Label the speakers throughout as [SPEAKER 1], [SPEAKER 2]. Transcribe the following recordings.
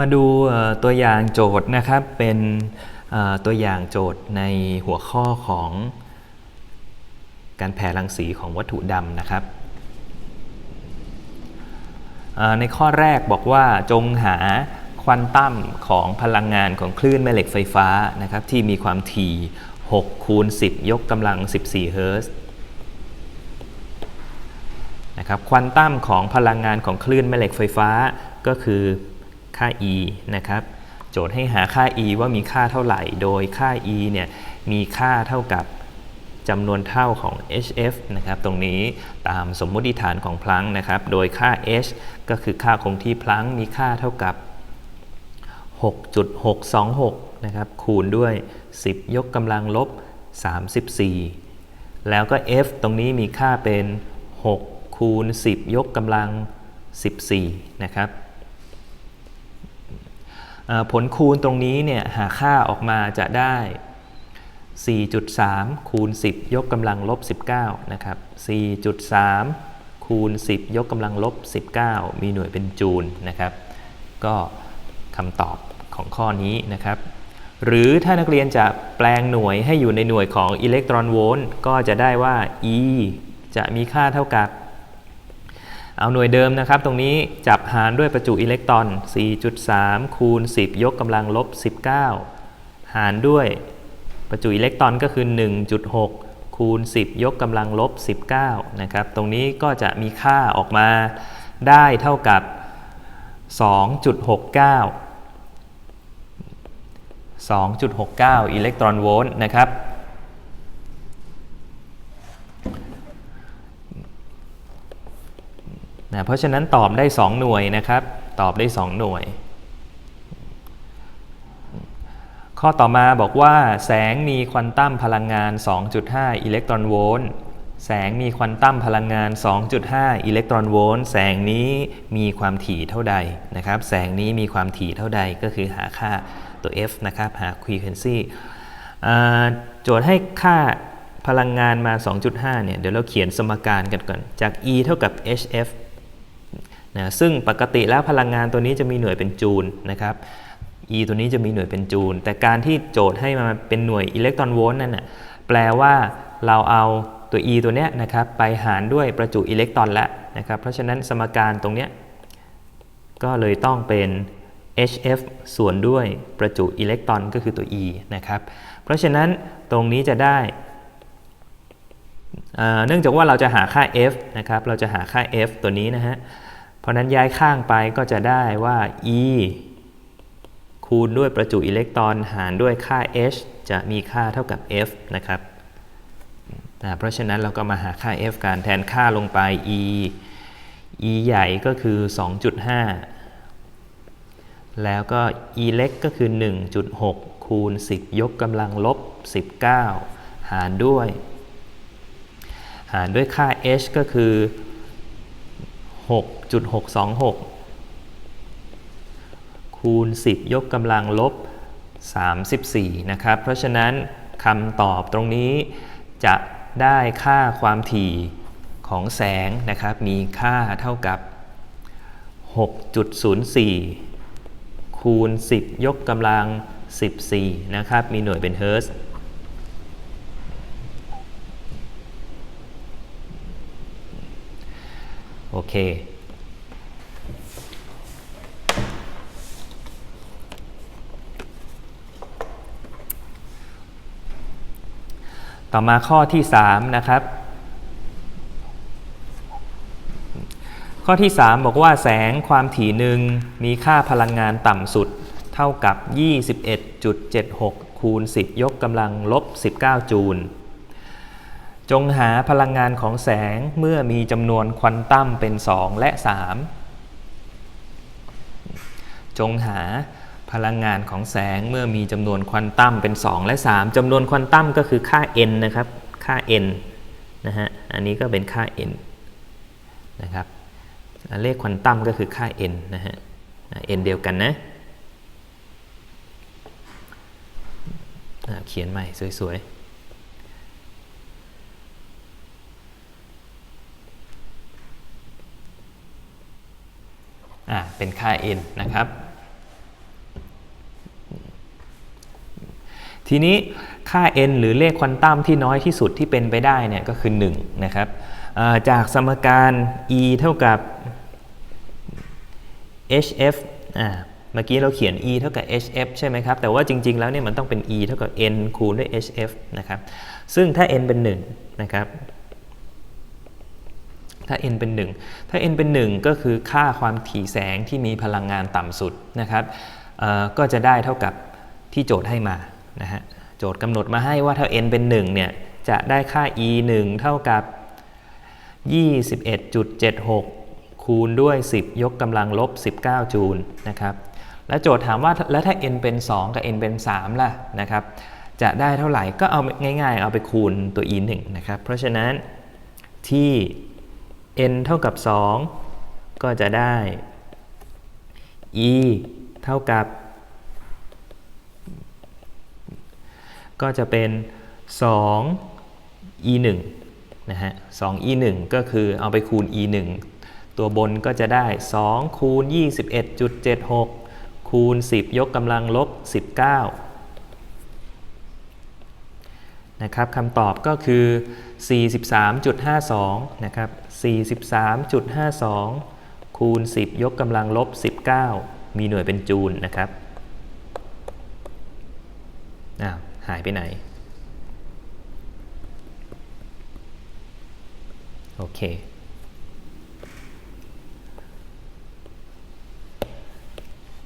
[SPEAKER 1] มาดูตัวอย่างโจทย์นะครับ เป็นตัวอย่างโจทย์ในหัวข้อของการแผ่รังสีของวัตถุดำนะครับ ในข้อแรกบอกว่าจงหาควอนตัมของพลังงานของคลื่นแม่เหล็กไฟฟ้านะครับ ที่มีความถี่6คูณ10 ยกกำลัง 14 เฮิรตซ์นะครับควอนตัมของพลังงานของคลื่นแม่เหล็กไฟฟ้าก็คือ ค่า E นะครับ โจทย์ให้หาค่า E ว่ามีค่าเท่าไหร่ โดยค่า E เนี่ยมีค่าเท่ากับจำนวนเท่าของ HF นะครับ ตรงนี้ตามสมมติฐานของพลังนะครับ โดยค่า H ก็คือค่าคงที่พลังมีค่าเท่ากับ 6.626 นะครับ คูณด้วย 10 ยกกำลังลบ 34 แล้วก็ F ตรงนี้มีค่าเป็น 6 คูณ 10 ยกกำลัง 14 นะครับ ผลคูณตรงนี้เนี่ยหาค่าออกมาจะได้ 4.3 คูณ 10 ยกกำลังลบ 19 นะครับ 4.3 คูณ 10 ยกกำลังลบ 19 มีหน่วยเป็นจูลนะครับ ก็คำตอบของข้อนี้นะครับ หรือถ้านักเรียนจะแปลงหน่วยให้อยู่ในหน่วยของอิเล็กตรอนโวลต์ก็จะได้ว่า E จะมีค่าเท่ากับ เอาหน่วยเดิมนะครับ ตรงนี้จับหารด้วยประจุอิเล็กตรอน 4.3 คูณ 10 ยกกำลังลบ 19 หารด้วยประจุอิเล็กตรอนก็คือ 1.6 คูณ 10 ยกกำลังลบ 19 นะครับ ตรงนี้ก็จะมีค่าออกมาได้เท่ากับ 2.69 2.69 อิเล็กตรอนโวลต์นะครับ นะเพราะฉะนั้นตอบได้ 2 หน่วยนะครับ ตอบได้ 2 หน่วย ข้อต่อมาบอกว่าแสงมีควอนตัมพลังงาน 2.5 อิเล็กตรอนโวลต์แสงมีควอนตัมพลังงาน 2.5 อิเล็กตรอนโวลต์แสงนี้มีความถี่เท่าใดนะครับ แสงนี้มีความถี่เท่าใดก็คือหาค่าตัว f นะครับ หา frequency อ่โจทย์ให้ค่าพลังงานมา 2.5 เนี่ย เดี๋ยวเราเขียนสมการกันก่อน จาก E เท่ากับ hf นะซึ่งปกติแล้วพลังงานตัวนี้จะมีหน่วยเป็นจูลนะครับ E ตัวนี้จะมีหน่วยเป็นจูลแต่การที่โจทย์ให้มาเป็นหน่วยอิเล็กตรอนโวลต์นั่นน่ะแปลว่าเราเอาตัว E ตัวเนี้ยนะครับไปหารด้วยประจุอิเล็กตรอนแล้วนะครับ เพราะฉะนั้นสมการตรงเนี้ยก็เลยต้องเป็น HF ส่วนด้วยประจุอิเล็กตรอนก็คือตัว E นะครับ เพราะฉะนั้นตรงนี้จะได้ เนื่องจากว่าเราจะหาค่า f นะครับ เราจะหาค่า f ตัวนี้นะฮะ เพราะนั้นย้ายข้างไปก็จะได้ว่า e คูณด้วยประจุอิเล็กตรอนหารด้วยค่า h จะมีค่าเท่ากับ f นะครับนะเพราะฉะนั้นเราก็มาหาค่า f การแทนค่าลงไป e e ใหญ่ก็คือ 2.5 แล้วก็ e เล็กก็คือ 1.6 คูณ 10 ยกกำลังลบ 19 หารด้วย หารด้วยค่า h ก็คือ 6.626 คูณ 10 ยกกำลังลบ 34 นะครับ เพราะฉะนั้นคำตอบตรงนี้จะได้ค่าความถี่ของแสงนะครับ มีค่าเท่ากับ 6.04 คูณ 10 ยกกำลัง 14 นะครับ มีหน่วยเป็นเฮิร์ตซ์ โอ เค ต่อมาข้อที่ 3 นะครับ ข้อที่ 3 บอกว่าแสงความถี่หนึ่งมีค่าพลังงานต่ำสุดเท่ากับ 21.76 คูณ 10 ยกกำลังลบ 19 จูล จงหาพลังงานของแสงเมื่อมีจำนวนควอนตัมเป็น 2 และ 3 จงหาพลังงานของแสงเมื่อมีจำนวนควอนตัมเป็น 2 และ 3จำนวนควอนตัมก็คือค่า n นะครับ ค่า n นะฮะ อันนี้ก็เป็นค่า n นะครับ เลขควอนตัมก็คือค่า n นะฮะ n เดียวกันนะ เขียนใหม่สวยๆ็นค่า n นะครับ ทีนี้ค่า n หรือเลขควอนตัมที่น้อยที่สุดที่เป็นไปได้เนี่ยก็คือ 1 นะครับจากสมการ e เท่ากับ hf เมื่อกี้เราเขียน e เท่ากับ hf ใช่ไหมครับ แต่ว่าจริง ๆ แล้วเนี่ยมันต้องเป็น e เท่ากับ n คูณด้วย hf นะครับ ซึ่งถ้า n เป็น 1 นะครับ ถ้า n เป็น 1 ถ้า n เป็น 1 ก็คือค่าความถี่แสงที่มีพลังงานต่ำสุดนะครับก็จะได้เท่ากับที่โจทย์ให้มานะฮะโจทย์กำหนดมาให้ว่าถ้า n เป็น 1 เนี่ยจะได้ค่า e 1 เท่ากับ 21.76 คูณด้วย 10 ยกกำลังลบ 19 จูลนะครับแล้วโจทย์ถามว่าแล้วถ้า n เป็น 2 กับ n เป็น 3 ล่ะนะครับจะได้เท่าไหร่ก็เอาง่ายๆ เอาไปคูณตัว e 1นะครับเพราะฉะนั้นที่ n เท่ากับ 2 ก็จะได้ e เท่ากับ ก็จะเป็น 2 e 1นะฮะ2 e 1ก็คือเอาไปคูณ e 1ตัวบนก็จะได้ 2 คูณ 21.76 คูณ 10 ยกกำลังลบ 19 นะครับคำตอบก็คือ 43.52 นะครับ 43.52 คูณ 10 ยกกำลังลบ 19 มีหน่วยเป็นจูลนะครับอ้าวหายไปไหน โอเค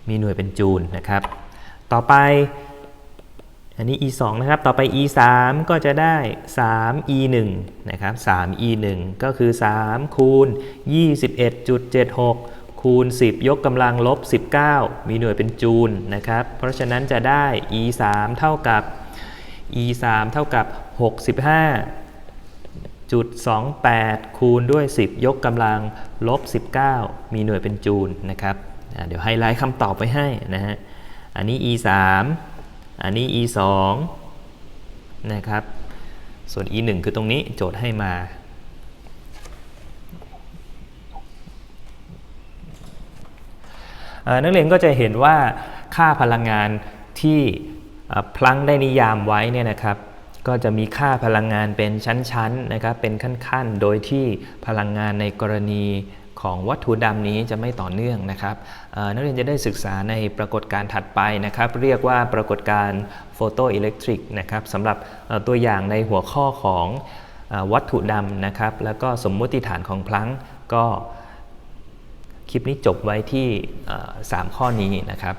[SPEAKER 1] มีหน่วยเป็นจูลนะครับ ต่อไป อันนี้ e 2นะครับ ต่อไป e 3ก็จะได้3 e 1นะครับ3 e 1ก็คือ3คูณ21.76 คูณ 10 ยกกำลังลบ 19 มีหน่วยเป็นจูลนะครับ เพราะฉะนั้นจะได้ e 3เท่ากับ e 3เท่ากับ 65จุด28 คูณด้วย 10 ยกกำลังลบ 19 มีหน่วยเป็นจูลนะครับ เดี๋ยวไฮไลท์คำตอบไว้ให้นะฮะ อันนี้ e 3 อันนี้ e 2นะครับ ส่วน e 1คือตรงนี้โจทย์ให้มาอนักเรียนก็จะเห็นว่าค่าพลังงานที่พลังได้นิยามไว้เนี่ยนะครับ ก็จะมีค่าพลังงานเป็นชั้นๆนะครับ เป็นขั้นๆ โดยที่พลังงานในกรณี ของวัตถุดำนี้จะไม่ต่อเนื่องนะครับนักเรียนจะได้ศึกษาในปรากฏการณ์ถัดไปนะครับ เรียกว่าปรากฏการณ์โฟโตอิเล็กทริกนะครับสำหรับตัวอย่างในหัวข้อของวัตถุดำนะครับ แล้วก็สมมติฐานของพลังก์ก็คลิปนี้จบไว้ที่ 3 ข้อนี้นะครับ